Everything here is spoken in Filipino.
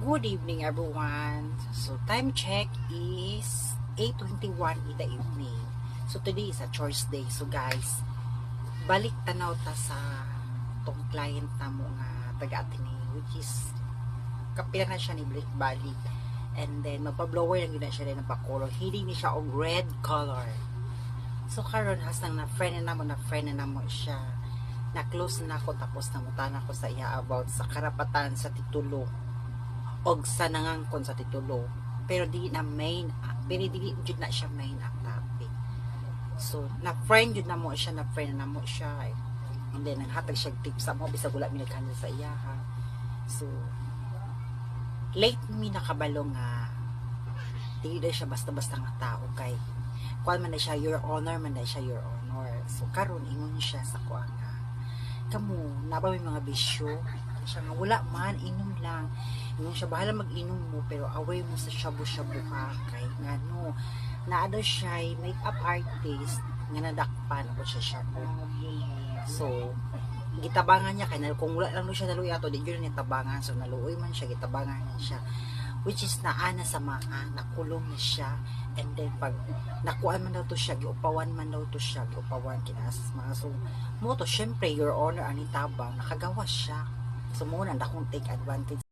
Good evening everyone. So time check is 8.21 in the evening. So today is a church day. So guys, balik tanaw ta sa tong client na mo nga taga Atene which is kapila na siya ni Blake Bali. And then magpa-blower lang yun na siya rin ng color. Hindi ni siya og red color. So karon has nang na friend na mo na friend na mo siya. Na close na ako tapos namutan ako sa iya about sa karapatan sa titulo og sa nangangkon sa titulo. Pero di na main pero dili jud na siya main ang topic. So na friend jud na mo siya na friend na mo siya eh. and then nanghatag siya tips sa mo bisag wala mi naghandle sa iya ha. So late mi nakabalo nga di na siya basta-basta nga tao kay kuan man na siya your honor man na siya your honor. So karon ingon siya sa kuan kamo na ba may mga bisyo. Siya nga wala man inom lang inom siya bahala mag-inom mo pero away mo sa shabu-shabu ka. Kay nga no. Naado siya ay makeup artist nga nadakpan ako siya shabu. So gitabangan niya kay na- kung wala lang no siya naluoy ato di yun niya tabangan. So naluoy man siya gitabangan niya siya. Which is naana sa mga nakulong na siya. And then pag nakuan man daw to siya giupawan man daw to siya giupawan kinaas mga so mo to syempre your honor ani tabang nakagawas siya. So mo na akong take advantage